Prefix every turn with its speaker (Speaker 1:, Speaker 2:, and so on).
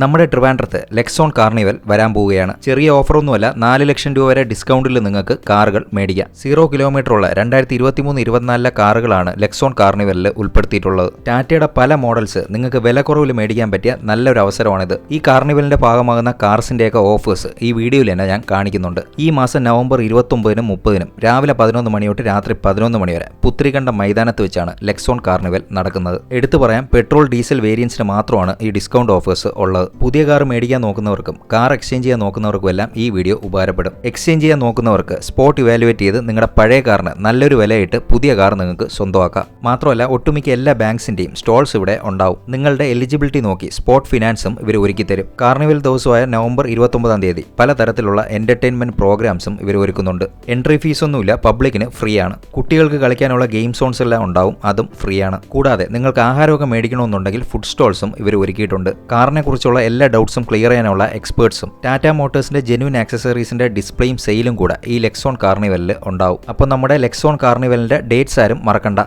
Speaker 1: നമ്മുടെ ട്രിവാൻഡ്രത്ത് ലെക്സോൺ കാർണിവൽ വരാൻ പോവുകയാണ്. ചെറിയ ഓഫറൊന്നുമല്ല നാല് ലക്ഷം രൂപ വരെ ഡിസ്കൗണ്ടിൽ നിങ്ങൾക്ക് കാറുകൾ മേടിക്കാം. സീറോ കിലോമീറ്റർ ഉള്ള രണ്ടായിരത്തി ഇരുപത്തിമൂന്ന് ഇരുപത്തിനാലിലെ കാറുകളാണ് ലെക്സോൺ കാർണിവലിൽ ഉൾപ്പെടുത്തിയിട്ടുള്ളത്. ടാറ്റയുടെ പല മോഡൽസ് നിങ്ങൾക്ക് വില കുറവിൽ മേടിക്കാൻ പറ്റിയ നല്ലൊരു അവസരമാണിത്. ഈ കാർണിവലിന്റെ ഭാഗമാകുന്ന കാർസിന്റെയൊക്കെ ഓഫേഴ്സ് ഈ വീഡിയോയിൽ തന്നെ ഞാൻ കാണിക്കുന്നുണ്ട്. ഈ മാസം നവംബർ ഇരുപത്തൊമ്പതിനും മുപ്പതിനും രാവിലെ പതിനൊന്ന് മണി തൊട്ട് രാത്രി പതിനൊന്ന് മണി വരെ പുത്രികണ്ഠ മൈതാനത്ത് വെച്ചാണ് ലെക്സോൺ കാർണിവൽ നടക്കുന്നത്. എടുത്തു പറയാം പെട്രോൾ ഡീസൽ വേരിയൻസിന് മാത്രമാണ് ഈ ഡിസ്കൗണ്ട് ഓഫേഴ്സ് ഉള്ളത്. പുതിയ കാർ മേടിക്കാൻ നോക്കുന്നവർക്കും കാർ എക്സ്ചേഞ്ച് ചെയ്യാൻ നോക്കുന്നവർക്കും എല്ലാം ഈ വീഡിയോ ഉപകാരപ്പെടും. എക്സ്ചേഞ്ച് ചെയ്യാൻ നോക്കുന്നവർക്ക് സ്പോട്ട് ഇവാലുവേറ്റ് ചെയ്ത് നിങ്ങളുടെ പഴയ കാറിന് നല്ലൊരു വിലയിട്ട് പുതിയ കാർ നിങ്ങൾക്ക് സ്വന്തമാക്കാം. മാത്രമല്ല ഒട്ടുമിക്ക എല്ലാ ബാങ്ക്സിന്റെയും സ്റ്റോൾസ് ഇവിടെ ഉണ്ടാവും. നിങ്ങളുടെ എലിജിബിലിറ്റി നോക്കി സ്പോട്ട് ഫിനാൻസും ഇവർ ഒരുക്കി തരും. കാർണിവൽ ദിവസമായ നവംബർ ഇരുപത്തൊമ്പതാം തീയതി പലതരത്തിലുള്ള എന്റർടൈൻമെന്റ് പ്രോഗ്രാംസും ഇവർ ഒരുക്കുന്നുണ്ട്. എൻട്രി ഫീസ് ഒന്നുമില്ല പബ്ലിക്കിന് ഫ്രീ ആണ്. കുട്ടികൾക്ക് കളിക്കാനുള്ള ഗെയിം സോൺസ് എല്ലാം ഉണ്ടാവും അതും ഫ്രീ ആണ്. കൂടാതെ നിങ്ങൾക്ക് ആഹാരമൊക്കെ മേടിക്കണമെന്നുണ്ടെങ്കിൽ ഫുഡ് സ്റ്റോൾസും ഇവർ ഒരുക്കിയിട്ടുണ്ട്. കാറിനെ കുറിച്ചുള്ള എല്ലാ ഡൗട്ട്സും ക്ലിയർ ചെയ്യാനുള്ള എക്സ്പേർട്സും ടാറ്റ മോട്ടോഴ്സിന്റെ ജെനുവിൻ ആക്സസറീസിന്റെ ഡിസ്പ്ലേയും സെയിലും കൂടെ ഈ ലെക്സോൺ കാർണിവലിൽ ഉണ്ടാവും. അപ്പോൾ നമ്മുടെ ലെക്സോൺ കാർണിവലിന്റെ ഡേറ്റ്സ് ആരും മറക്കണ്ട.